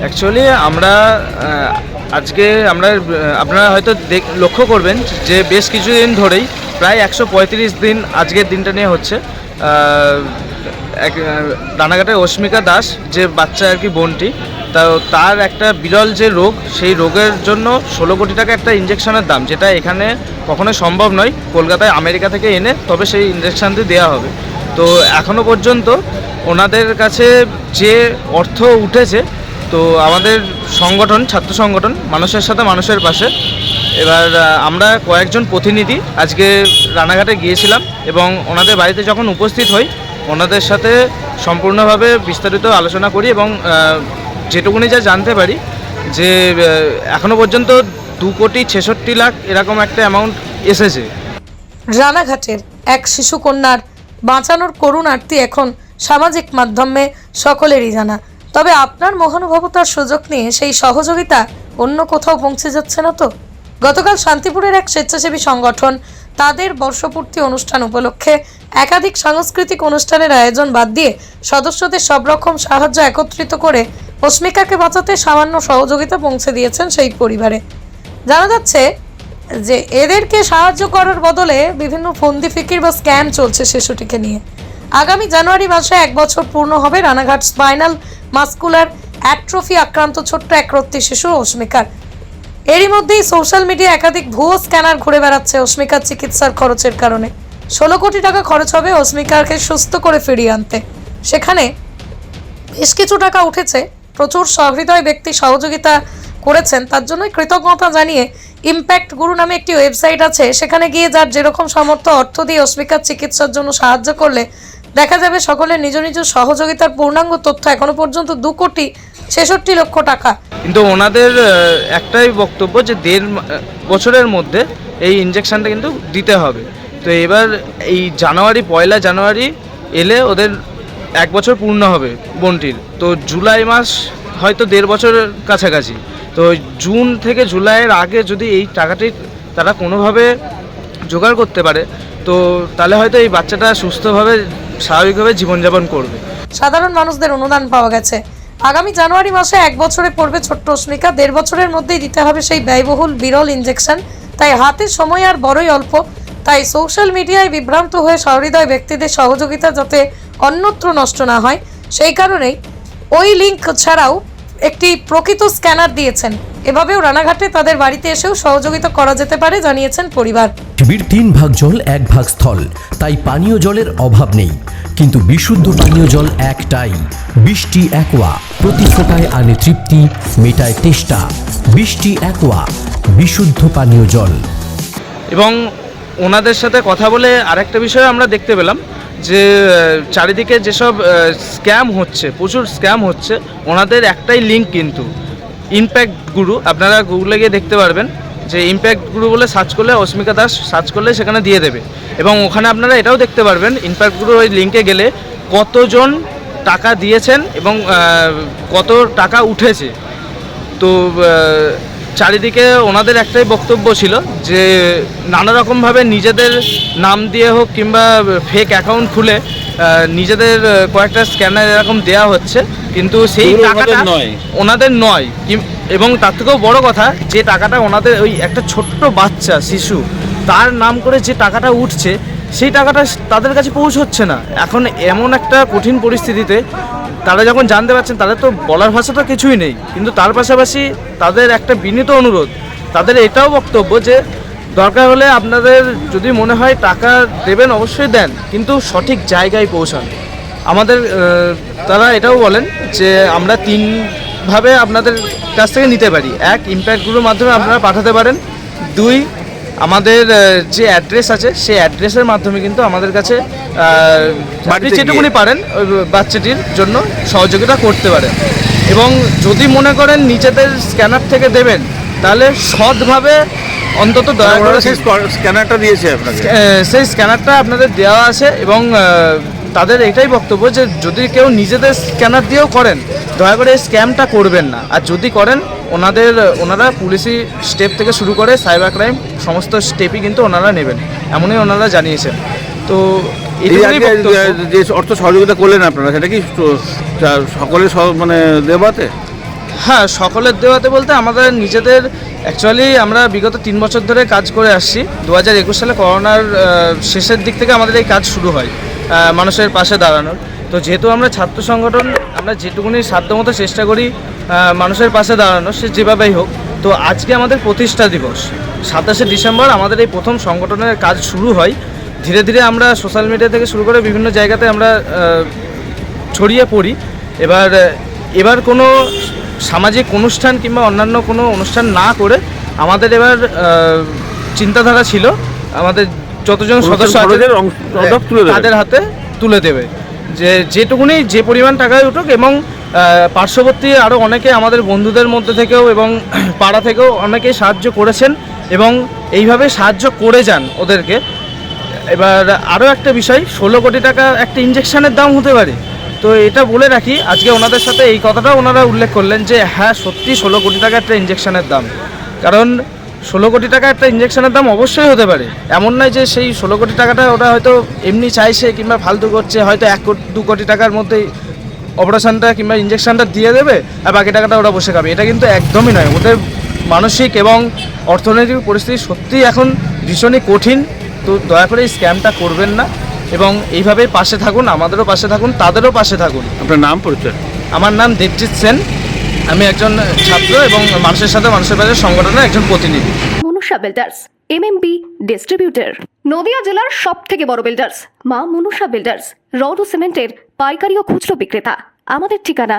Actually আমরা আজকে আমরা আপনারা হয়তো লক্ষ্য করবেন যে বেশ কিছুদিন ধরেই প্রায় একশো পঁয়ত্রিশ দিন আজকের দিনটা নিয়ে হচ্ছে এক রানাঘাটের অস্মিকা দাস যে বাচ্চা আর কি বোনটি, তা তার একটা বিরল যে রোগ, সেই রোগের জন্য ষোলো কোটি টাকা একটা ইঞ্জেকশনের দাম, যেটা এখানে কখনো সম্ভব নয়, কলকাতায় আমেরিকা থেকে এনে তবে সেই ইঞ্জেকশনটি দেওয়া হবে। তো এখনও পর্যন্ত ওনাদের কাছে যে অর্থ উঠেছে তো আমাদের সংগঠন ছাত্র সংগঠন মানুষের সাথে মানুষের পাশে। এবার আমরা কয়েকজন প্রতিনিধি আজকে রানাঘাটে গিয়েছিলাম এবং ওনাদের বাড়িতে যখন উপস্থিত হই ওনাদের সাথে সম্পূর্ণভাবে বিস্তারিত আলোচনা করি এবং যেটুকুনি যা জানতে পারি যে আহ, এখনও পর্যন্ত দু কোটি ছেষট্টি লাখ এরকম একটা অ্যামাউন্ট এসেছে। রানাঘাটের এক শিশু কন্যার বাঁচানোর করুণার্থী এখন সামাজিক মাধ্যমে সকলেরই জানা। তবে আপনার মহানুভবতার সুযোগ নিয়ে সেই সহযোগিতা অন্য কোথাও পৌঁছে যাচ্ছে না তো? গতকাল শান্তিপুরের এক স্বেচ্ছাসেবী সংগঠন তাদের বর্ষপূর্তি অনুষ্ঠান উপলক্ষে একাধিক সাংস্কৃতিক অনুষ্ঠানের আয়োজন বাদ দিয়ে সদস্যদের সব রকম সাহায্য একত্রিত করে অস্মিকাকে বাঁচাতে সামান্য সহযোগিতা পৌঁছে দিয়েছেন সেই পরিবারে। জানা যাচ্ছে যে এদেরকে সাহায্য করার বদলে বিভিন্ন ফন্দি, ফিকির বা স্ক্যাম চলছে শিশুটিকে নিয়ে। আগামী জানুয়ারি মাসে এক বছর পূর্ণ হবে রানাঘাট স্পাইনাল মাস্কুলার অ্যাট্রফি আক্রান্ত ছোট্ট একরত্তি শিশু অস্মিকার। এরই মধ্যেই সোশ্যাল মিডিয়া একাধিক ভুয়ো স্ক্যানার ঘুরে বেড়াচ্ছে অস্মিকার চিকিৎসার খরচের কারণে। ষোলো কোটি টাকা খরচ হবে অস্মিকাকে সুস্থ করে ফিরিয়ে আনতে। সেখানে বেশ কিছু টাকা উঠেছে। প্রচুর সহৃদয় ব্যক্তি সহযোগিতা করেছেন। তার জন্যই কৃতজ্ঞতা জানিয়ে ইম্প্যাক্ট গুরু নামে একটি ওয়েবসাইট আছে। সেখানে গিয়ে যার যেরকম সামর্থ্য অর্থ দিয়ে অস্মিকার চিকিৎসার জন্য সাহায্য করলে দেখা যাবে সকলের নিজ নিজ সহযোগিতার পূর্ণাঙ্গ তথ্য এখনও পর্যন্ত দু কোটি ছেষট্টি লক্ষ টাকা। কিন্তু ওনাদের একটাই বক্তব্য যে দেড় বছরের মধ্যে এই ইঞ্জেকশনটা কিন্তু দিতে হবে। তো এবার এই জানুয়ারি, পয়লা জানুয়ারি এলে ওদের এক বছর পূর্ণ হবে বোনটির। তো জুলাই মাস হয়তো দেড় বছরের কাছাকাছি। তো জুন থেকে জুলাইয়ের আগে যদি এই টাকাটি তারা কোনোভাবে জোগাড় করতে পারে, তো তাহলে হয়তো এই বাচ্চাটা সুস্থভাবে, স্বাভাবিকভাবে জীবনযাপন করবে। সাধারণ মানুষদের অনুদান পাওয়া গেছে। আগামী জানুয়ারি মাসে এক বছরে পড়বে ছোট্ট অস্মিকা দেড় বছরের মধ্যেই দিতে হবে সেই ব্যয়বহুল বিরল ইঞ্জেকশন তাই হাতে সময় আর বড়ই অল্প। তাই সোশ্যাল মিডিয়ায় বিভ্রান্ত হয়ে সহৃদয় ব্যক্তিদের সহযোগিতা যাতে অন্যত্র নষ্ট না হয়, সেই কারণেই ওই লিঙ্ক ছাড়াও একটি প্রকৃত স্ক্যানার দিয়েছেন। এভাবেও রানাঘাটে তাদের বাড়িতে এসেও সহযোগিতা করা যেতে পারে জানিয়েছেন পরিবার। পৃথিবীর তিন ভাগ জল এক ভাগ স্থল। তাই পানীয় জলের অভাব নেই। কিন্তু বিশুদ্ধ পানীয় জল একটাই। বৃষ্টি একোয়া। প্রতি ফোটায় আনে তৃপ্তি মেটায় তেষ্টা। বৃষ্টি একোয়া। বিশুদ্ধ পানীয় জল। এবং ওনাদের সাথে কথা বলে আরেকটা বিষয় আমরা দেখতে পেলাম যে চারিদিকে যেসব স্ক্যাম হচ্ছে প্রচুর স্ক্যাম হচ্ছে ওনাদের একটাই লিঙ্ক কিন্তু। ইমপ্যাক্ট গুরু আপনারা গুগলে গিয়ে দেখতে পারবেন যে ইমপ্যাক্ট গুরু বলে সার্চ করলে অস্মিকা দাস সার্চ করলে সেখানে দিয়ে দেবে। এবং ওখানে আপনারা এটাও দেখতে পারবেন ইমপ্যাক্ট গুরুর ওই লিঙ্কে গেলে কতজন টাকা দিয়েছেন এবং কত টাকা উঠেছে। তো চারিদিকে ওনাদের একটাই বক্তব্য ছিল যে নানা রকমভাবে নিজেদের নাম দিয়ে হোক কিংবা ফেক অ্যাকাউন্ট খুলে নিজেদের কয়েকটা স্ক্যানার এরকম দেওয়া হচ্ছে। কিন্তু সেই টাকাটা ওনাদের নয়। ওনাদের নয়। এবং তার থেকেও বড় কথা যে টাকাটা ওনাদের ওই একটা ছোট্ট বাচ্চা শিশু তার নাম করে যে টাকাটা উঠছে সেই টাকাটা তাদের কাছে পৌঁছচ্ছে না। এখন এমন একটা কঠিন পরিস্থিতিতে তারা যখন জানতে পারছেন তাদের তো বলার ভাষা তো কিছুই নেই। কিন্তু তার পাশাপাশি তাদের একটা বিনীত অনুরোধ তাদের এটাও বক্তব্য যে দরকার হলে আপনাদের যদি মনে হয় টাকা দেবেন অবশ্যই দেন কিন্তু সঠিক জায়গায় পৌঁছান। আমাদের তারা এটাও বলেন যে আমরা তিনভাবে আপনাদের কাছ থেকে নিতে পারি। এক ইম্প্যাক্টগুলোর মাধ্যমে আপনারা পাঠাতে পারেন। দুই আমাদের যে অ্যাড্রেস আছে সেই অ্যাড্রেসের মাধ্যমে কিন্তু আমাদের কাছে আপনি যেটুকুনি পারেন ওই বাচ্চাটির জন্য সহযোগিতা করতে পারেন। এবং যদি মনে করেন নিজেদের স্ক্যানার থেকে দেবেন তাহলে সৎভাবে অন্তত দয়া করে সেই স্ক্যানারটা দিয়েছে আপনাকে। সেই স্ক্যানারটা আপনাদের দেওয়া আছে এবং তাদের এটাই বক্তব্য যে যদি কেউ নিজেদের স্ক্যানার দিয়েও করেন দয়া করে এই স্ক্যামটা করবেন না। আর যদি করেন ওনাদের ওনারা পুলিশি স্টেপ থেকে শুরু করে সাইবার ক্রাইম সমস্ত স্টেপই কিন্তু ওনারা নেবেন। এমনই ওনারা জানিয়েছেন। তো। যে- অর্থ সহযোগিতা করলেন আপনারা সেটা কি সকলে মানে দেবাতে হ্যাঁ সকলের দেওয়াতে বলতে আমাদের নিজেদের অ্যাকচুয়ালি আমরা বিগত তিন বছর ধরে কাজ করে আসছি। দু হাজার একুশ সালে করোনার শেষের দিক থেকে আমাদের এই কাজ শুরু হয়। মানুষের পাশে দাঁড়ানোর। তো যেহেতু আমরা ছাত্র সংগঠন, আমরা যেটুকুনি সাধ্যমতো চেষ্টা করি মানুষের পাশে দাঁড়ানো সে যেভাবেই হোক, তো আজকে আমাদের প্রতিষ্ঠা দিবস। সাতাশে ডিসেম্বর আমাদের এই প্রথম সংগঠনের কাজ শুরু হয়। ধীরে ধীরে আমরা সোশ্যাল মিডিয়া থেকে শুরু করে বিভিন্ন জায়গাতে আমরা ছড়িয়ে পড়ি। এবার এবার কোনো সামাজিক অনুষ্ঠান কিংবা অন্যান্য কোনো অনুষ্ঠান না করে আমাদের এবার চিন্তাধারা ছিল। আমাদের যতজন সদস্য আছে দেবে। তাদের হাতে তুলে দেবে। যে যেটুকুনি যে পরিমাণ টাকায় উঠুক এবং পার্শ্ববর্তী আরও অনেকে আমাদের বন্ধুদের মধ্যে থেকেও এবং পাড়া থেকেও অনেকেই সাহায্য করেছেন এবং এইভাবে সাহায্য করে যান ওদেরকে। এবার আরও একটা বিষয় ষোলো কোটি টাকা একটা ইঞ্জেকশনের দাম হতে পারে। তো এটা বলে রাখি আজকে ওনাদের সাথে এই কথাটা ওনারা উল্লেখ করলেন যে হ্যাঁ সত্যি ষোলো কোটি টাকা একটা ইঞ্জেকশনের দাম। কারণ ষোলো কোটি টাকা একটা ইঞ্জেকশনের দাম অবশ্যই হতে পারে। এমন নয় যে সেই ষোলো কোটি টাকাটা ওটা হয়তো এমনি চাইছে কিংবা ফালতু করছে হয়তো এক কোটি দু কোটি টাকার মধ্যেই অপারেশনটা কিংবা ইঞ্জেকশনটা দিয়ে দেবে আর বাকি টাকাটা ওরা বসে খাবে। এটা কিন্তু একদমই নয়। ওদের মানসিক এবং অর্থনৈতিক পরিস্থিতি সত্যিই এখন ভীষণই কঠিন। তো দয়া করে এই স্ক্যামটা করবেন না এবং এইভাবেই পাশে থাকুন আমাদেরও পাশে থাকুন তাদেরও পাশে থাকুন। আপনার নাম পরিচয়? আমার নাম দেবজিৎ সেন। আমি একজন ছাত্র এবং মানুষের সাথে, মানুষের বাজার সংগঠনের একজন প্রতিনিধি। Manusha builders MMB distributor Nadia জেলার সব থেকে বড় বিল্ডার্স মা মনুষা বিল্ডার্স রড ও সিমেন্টের পাইকারি ও খুচরো বিক্রেতা। আমাদের ঠিকানা